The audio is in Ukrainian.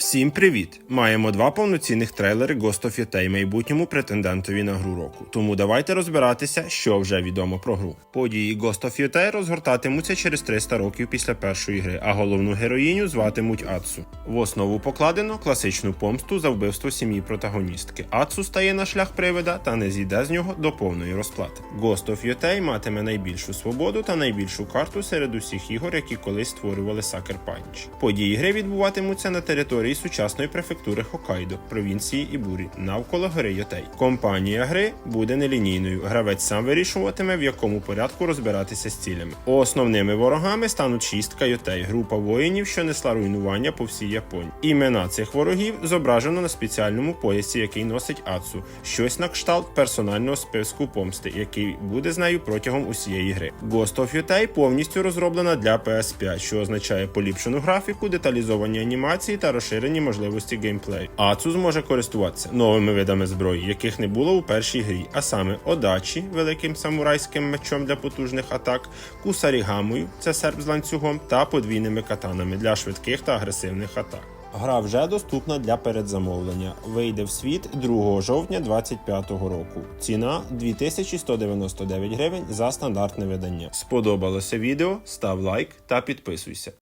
Всім привіт! Маємо два повноцінних трейлери Ghost of Yotei майбутньому претендентові на гру року. Тому давайте розбиратися, що вже відомо про гру. Події Ghost of Yotei розгортатимуться через 300 років після першої гри, а головну героїню зватимуть Ацу. В основу покладено класичну помсту за вбивство сім'ї протагоністки. Ацу стає на шлях привида та не зійде з нього до повної розплати. Ghost of Yotei матиме найбільшу свободу та найбільшу карту серед усіх ігор, які колись створювали Sucker Punch. Події гри відбуватимуться на території сучасної префектури Хоккайдо, провінції Ібурі, навколо гори Йотей. Компанія гри буде нелінійною. Гравець сам вирішуватиме, в якому порядку розбиратися з цілями. Основними ворогами стануть шістка Йотей, група воїнів, що несла руйнування по всій Японії. Імена цих ворогів зображено на спеціальному поясі, який носить Ацу, щось на кшталт персонального списку помсти, який буде з нею протягом усієї гри. Ghost of Yotei повністю розроблена для PS5, що означає поліпшену графіку, деталізовані анімації та розширені можливості геймплею. Ацу зможе користуватися новими видами зброї, яких не було у першій грі, а саме Одачі, великим самурайським мечом для потужних атак, Кусарігамою, це серп з ланцюгом, та подвійними катанами для швидких та агресивних атак. Гра вже доступна для передзамовлення. Вийде в світ 2 жовтня 2025 року. Ціна 2199 гривень за стандартне видання. Сподобалося відео? Став лайк та підписуйся.